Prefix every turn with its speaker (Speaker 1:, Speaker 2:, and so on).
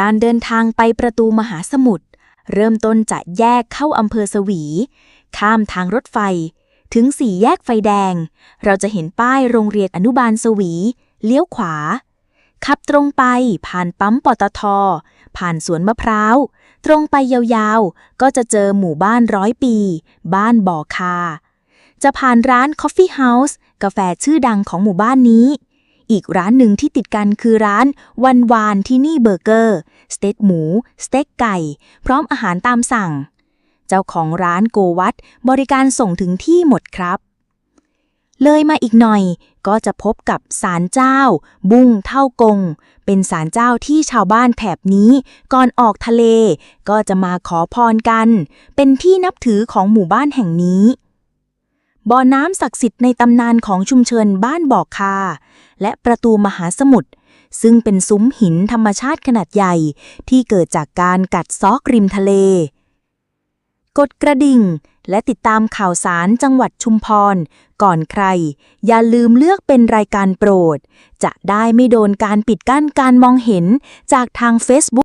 Speaker 1: การเดินทางไปประตูมหาสมุทรเริ่มต้นจะแยกเข้าอำเภอสวี ข้ามทางรถไฟ ถึงสี่แยกไฟแดง เราจะเห็นป้ายโรงเรียนอนุบาลสวี เลี้ยวขวา ขับตรงไปผ่านปั๊มปตท ผ่านสวนมะพร้าว ตรงไปยาวๆ ก็จะเจอหมู่บ้านร้อยปี บ้านบ่อคา จะผ่านร้าน Coffee House กาแฟชื่อดังของหมู่บ้านนี้ อีกร้านหนึ่งที่ติดกันคือร้านวันวานที่นี่เบอร์เกอร์ สเต็กหมู สเต็กไก่ พร้อมอาหารตามสั่ง เจ้าของร้านโกวัตบริการส่งถึงที่หมดครับ เลยมาอีกหน่อยก็จะพบกับศาลเจ้า บุ้งเท่ากง เป็นศาลเจ้าที่ชาวบ้านแถบนี้ ก่อนออกทะเล ก็จะมาขอพรกัน เป็นที่นับถือของหมู่บ้านแห่งนี้ บ่อน้ำศักดิ์สิทธิ์ในตำนานของชุมชนบ้านบ่อคา และประตูมหาสมุทรซึ่งเป็นซุ้มหินธรรมชาติขนาดใหญ่ ที่เกิดจากการกัดเซอกริมทะเล กดกระดิ่ง และติดตามข่าวสารจังหวัดชุมพร ก่อนใคร อย่าลืมเลือกเป็นรายการโปรด จะได้ไม่โดนการปิดกั้นการมองเห็นจากทาง Facebook